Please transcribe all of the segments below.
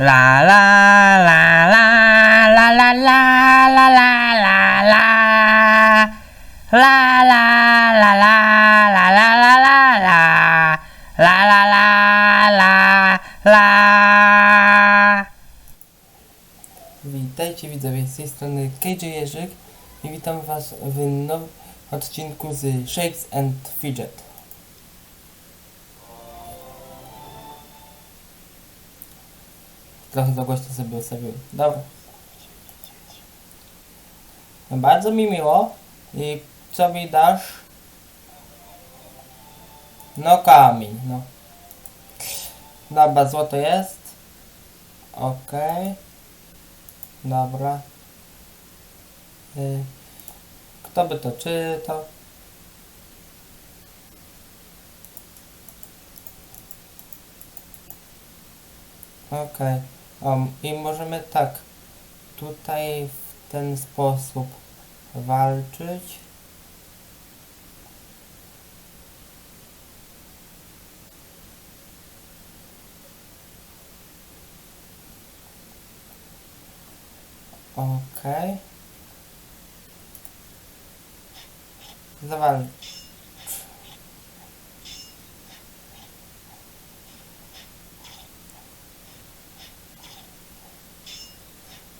La la la la la la la la la la la La la la la la la la la la La la la la la Witajcie widzowie, z tej strony KJ Jerzyk i witam was w nowym odcinku z Shakes and Fidget. Trochę za głośno sobie ustawiłem. Dobra. Bardzo mi miło. I co mi dasz? No kamień, no. Dobra, złoto jest. Okej. Dobra. Y, Kto by to czytał? Okej. Um, I możemy tak tutaj w ten sposób walczyć. Okej. Zawalcz.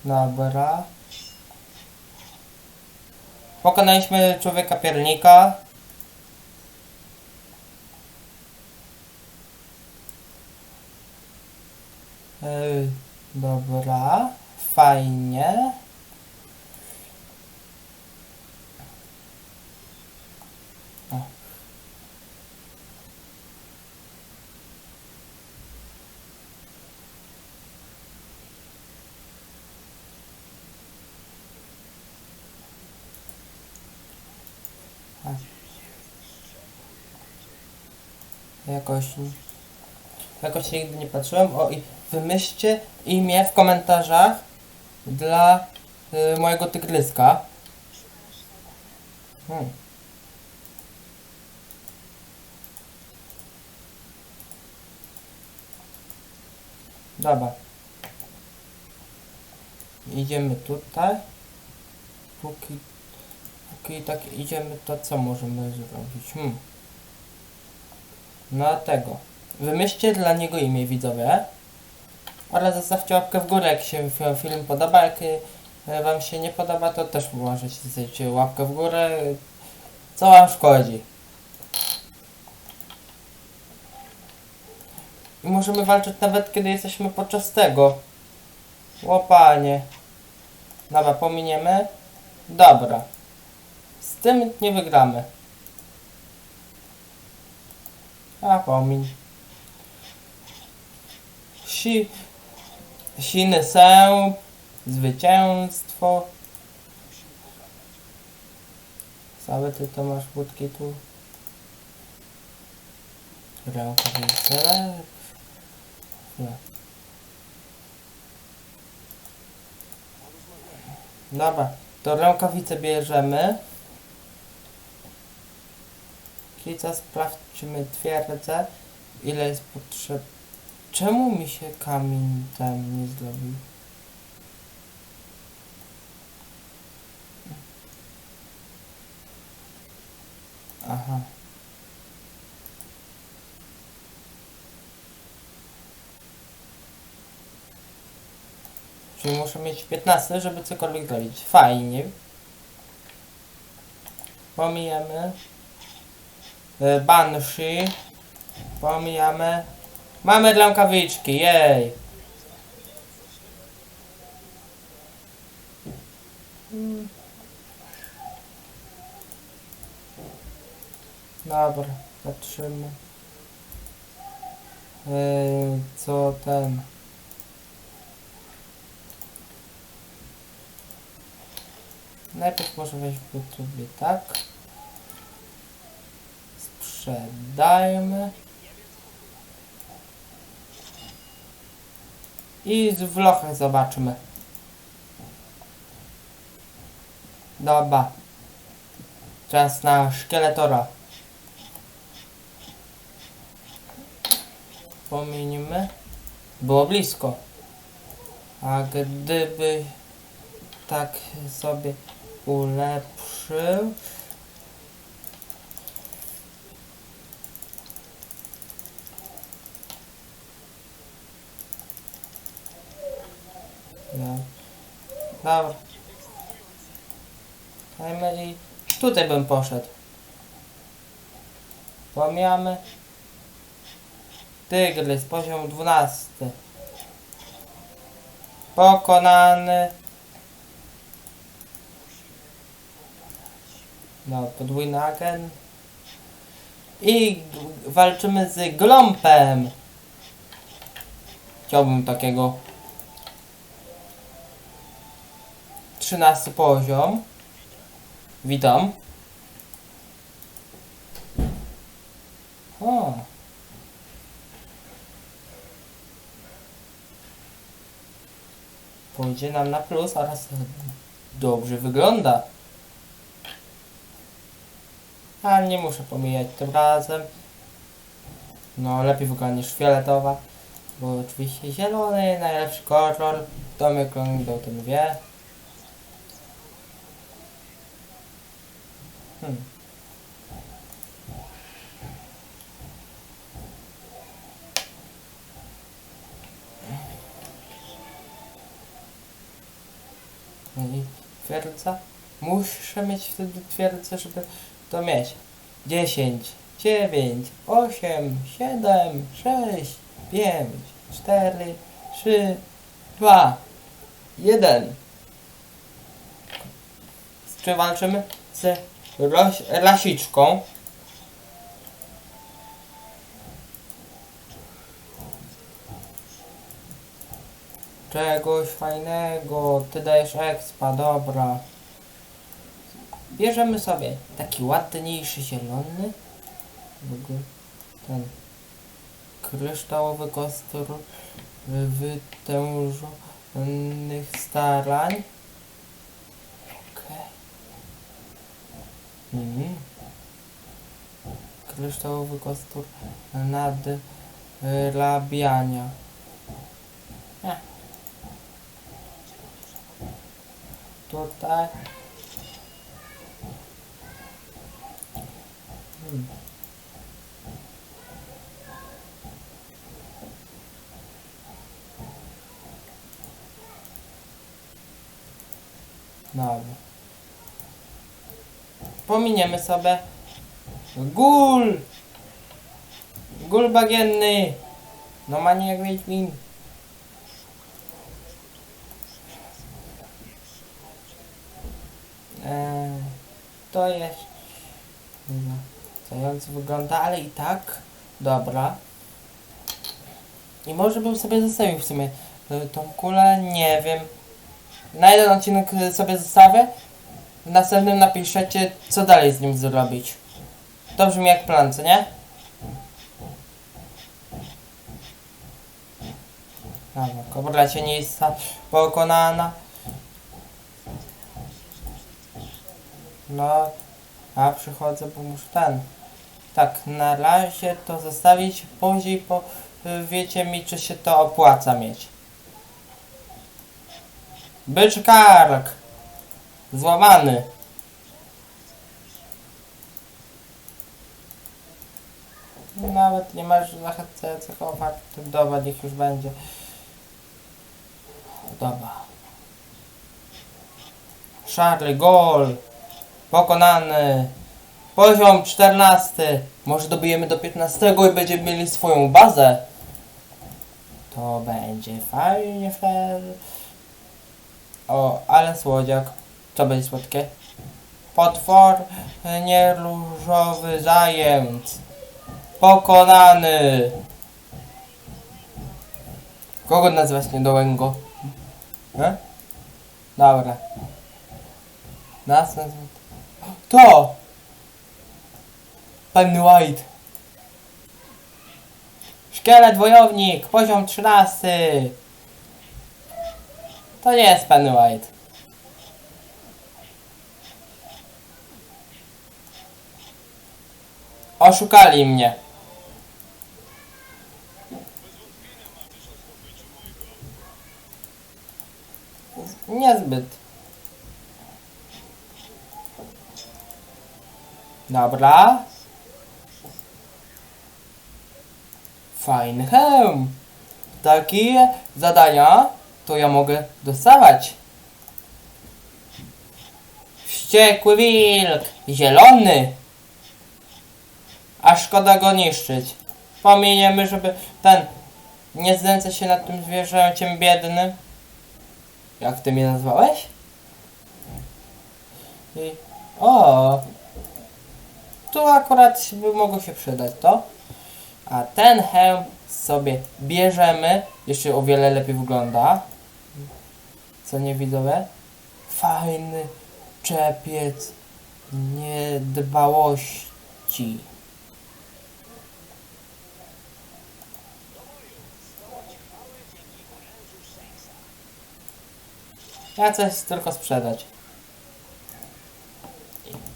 Dobra. Pokonaliśmy człowieka piernika. Yy, dobra. Fajnie. Jakoś... Jakoś nigdy nie patrzyłem. O, i wymyślcie imię w komentarzach dla y, mojego tygryska. Hmm. Dobra. Idziemy tutaj. Póki, póki tak idziemy, to co możemy zrobić? Hmm. No tego. Wymyślcie dla niego imię widzowie. Oraz zostawcie łapkę w górę, jak się fi- film podoba. Jak y, wam się nie podoba, to też możecie zostawić łapkę w górę. Co wam szkodzi? I możemy walczyć nawet kiedy jesteśmy podczas tego. Łopanie. Dobra, pominiemy. Dobra. Z tym nie wygramy. A pomiń. Si... Siny są. Zwycięstwo. Same ty to masz budki tu. Rękawice. Nie. Dobra, to rękawice bierzemy. Kica sprawdźmy twierdzę, ile jest potrzeb. Czemu mi się kamień tam nie zrobił? Aha. Czyli muszę mieć 15, żeby cokolwiek zrobić. Fajnie. Pomijamy. E, Banshee. Pomijamy. Mamy rękawiczki, jej. Dobra, patrzymy. Yy, co ten? Najpierw może weźmy sobie tak. Sprzedajmy. I z wlochem zobaczymy. Dobra. Czas na szkieletora. Pominimy. Było blisko. A gdyby tak sobie ulepszył. No. Dobra. Dajmy i tutaj bym poszedł. Pomijamy. Tygrys, poziom 12. Pokonany. No, podwójny agent. I walczymy z Glompem. Chciałbym takiego. 13 poziom. Witam. O. Pójdzie nam na plus oraz dobrze wygląda. Ale nie muszę pomijać tym razem. No, lepiej wygląda niż fioletowa. Bo oczywiście zielony, najlepszy kolor. Tomek oglądał ten wie. Hmm. I twierdza. Muszę mieć wtedy twierdzę, żeby to mieć. 10, 9, 8, 7, 6, 5, 4, 3, 2, 1. Z czym walczymy? Z roś, rasiczką. Czegoś fajnego, ty dajesz expa, dobra. Bierzemy sobie taki ładniejszy zielony. Ten kryształowy kostur wytężonych starań. Mhm. Kryształowy kostur nadrabiania. Nie. Tutaj. Hmm. Dobra. Pominiemy sobie Gul! Gul bagienny! No ma nie jak Wiedźmin. Eee, to jest... No, zając wygląda, ale i tak... Dobra. I może bym sobie zostawił w sumie y, tą kulę, nie wiem. Na jeden odcinek y, sobie zostawię. W następnym napiszecie, co dalej z nim zrobić. To brzmi jak plan, co nie? Dobra, kobra cienista pokonana. No, a przychodzę, bo muszę ten. Tak, na razie to zostawić, później po, wiecie mi, czy się to opłaca mieć. Bycz kark! Złamany. Nawet nie masz zachęcających ofert. Dobra, niech już będzie. Dobra. Charlie Gol. Pokonany. Poziom 14. Może dobijemy do 15 i będziemy mieli swoją bazę. To będzie fajnie, fair. O, ale słodziak. Co będzie słodkie? Potwór nieróżowy zając. Pokonany. Kogo nazywać niedołęgo? E? Dobra. Następny. To! Pan White. Szkielet wojownik, poziom 13. To nie jest Pan White. Oszukali mnie. niezbyt. Dobra. Fajny hełm. Takie zadania to ja mogę dostawać. Wściekły wilk, zielony. A szkoda go niszczyć. Pamiętajmy, żeby ten nie znęcać się nad tym zwierzęciem biednym. Jak ty mnie nazwałeś? I... O! Tu akurat by mogło się przydać to. A ten hełm sobie bierzemy. Jeszcze o wiele lepiej wygląda. Co nie? Fajny czepiec niedbałości. Ja coś tylko sprzedać.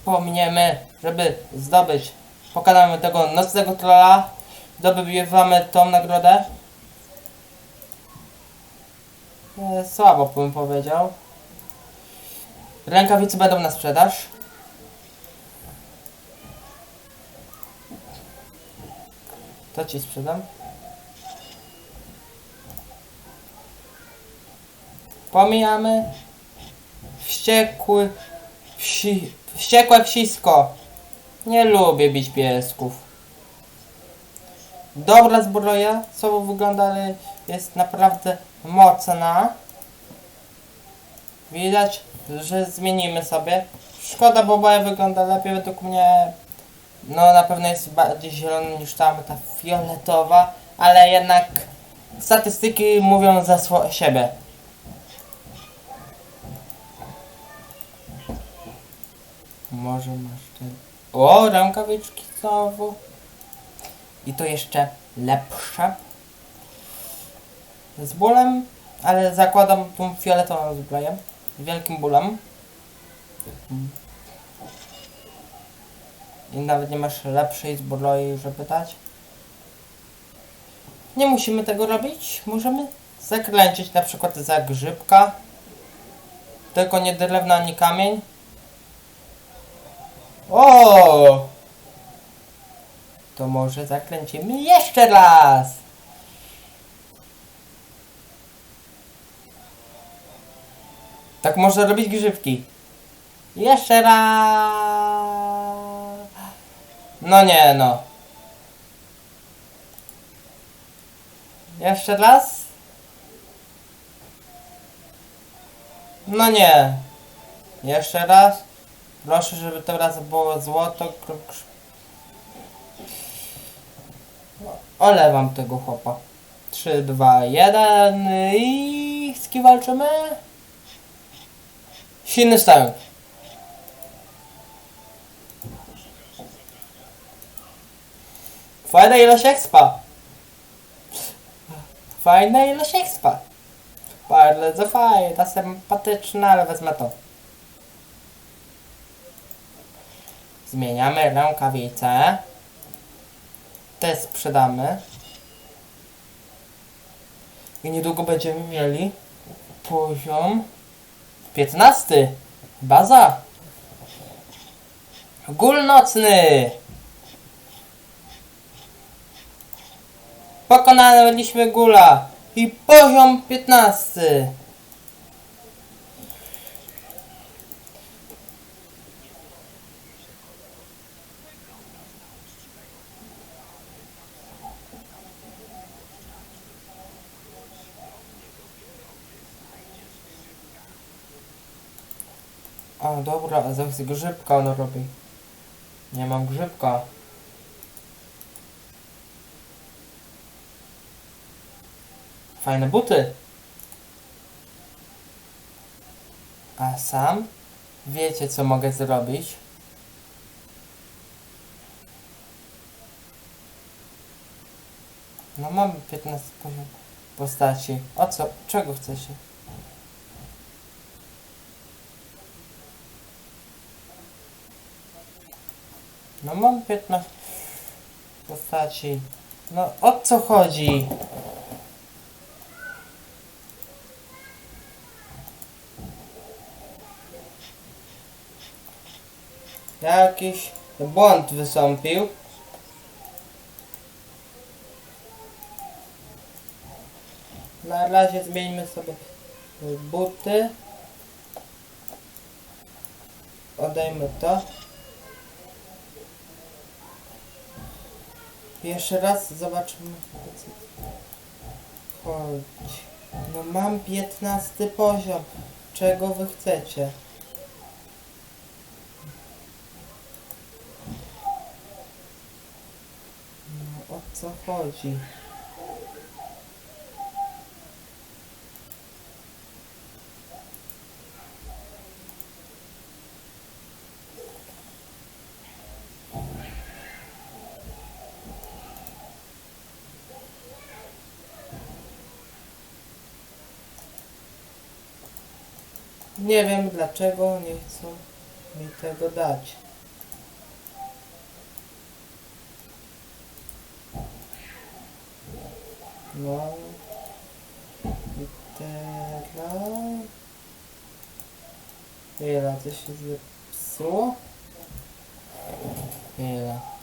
Pominiemy, żeby zdobyć. Pokonamy tego nocnego trolla. Zdobywamy tą nagrodę. E, słabo bym powiedział. Rękawice będą na sprzedaż. To ci sprzedam. Pomijamy. Wściekły. Wsi, wściekłe psisko. Nie lubię bić piesków. Dobra zbroja, co wygląda, ale jest naprawdę mocna. Widać, że zmienimy sobie. Szkoda, bo moja wygląda lepiej według mnie. No na pewno jest bardziej zielona niż tam ta fioletowa, ale jednak statystyki mówią za siebie. Może masz ten... O, rękawiczki znowu. I to jeszcze lepsze. Z bólem, ale zakładam tą fioletową zbroję. Z wielkim bólem. I nawet nie masz lepszej zbroi, żeby dać. Nie musimy tego robić. Możemy zaklęcić na przykład za grzybka. Tylko nie drewno ani kamień. O! To może zakręcimy jeszcze raz. Tak można robić grzybki. Jeszcze raz. No nie no. Jeszcze raz. No nie. Jeszcze raz. Proszę, żeby teraz było złoto. Olewam tego chłopa. 3, 2, 1 i z kim walczymy? Silny stęk. Fajna ilość expa. Fajna ilość expa. Bardzo fajna, sympatyczna, ale wezmę to. Zmieniamy rękawice. Te sprzedamy. I niedługo będziemy mieli poziom 15. Baza. Gól nocny. Pokonaliśmy gula. I poziom 15. A dobra, zaraz grzybka on robi. Nie mam grzybka. Fajne buty. A sam? Wiecie co mogę zrobić? No mam 15 poziom postaci. O co? Czego chcecie? No mam 15 postaci. No o co chodzi? Jakiś błąd wystąpił. Na razie zmieńmy sobie buty. Odejmy to. Jeszcze raz zobaczymy. Chodź. No mam 15 poziom. Czego wy chcecie? No o co chodzi? Nie wiem dlaczego nie chcą mi tego dać. No. I teraz... Ile to się zepsuło? Ile?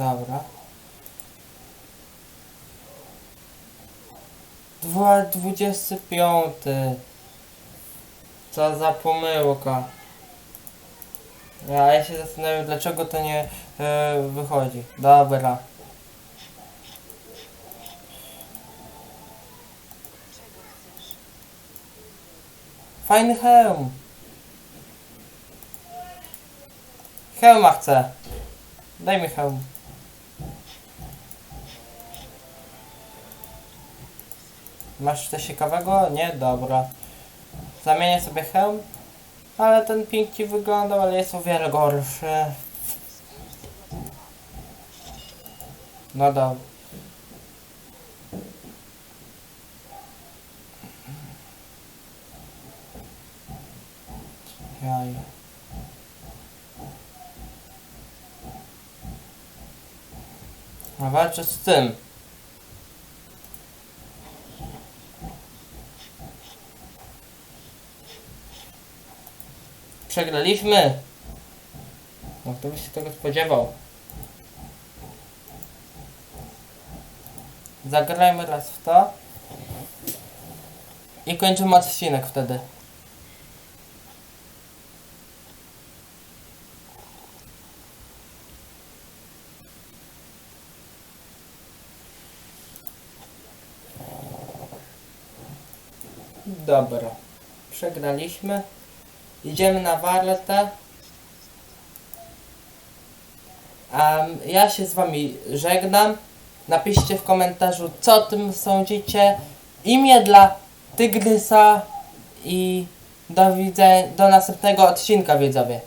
Dobra. Dwa, dwudziesty piąty. Co za pomyłka. Ja, ja się zastanawiam, dlaczego to nie e, wychodzi. Dobra. Fajny hełm. Hełma chcę. Daj mi hełm. Masz coś ciekawego? Nie? Dobra. Zamienię sobie hełm. Ale ten pięknie wyglądał, ale jest o wiele gorszy. No dobra. Jaj. A walczę z tym. Przegraliśmy. No kto by się tego spodziewał? Zagrajmy raz w to. I kończymy odcinek wtedy. Dobra. Przegraliśmy. Idziemy na wartę. Um, ja się z wami żegnam. Napiszcie w komentarzu, co o tym sądzicie. Imię dla Tygrysa i do widzenia, do następnego odcinka widzowie.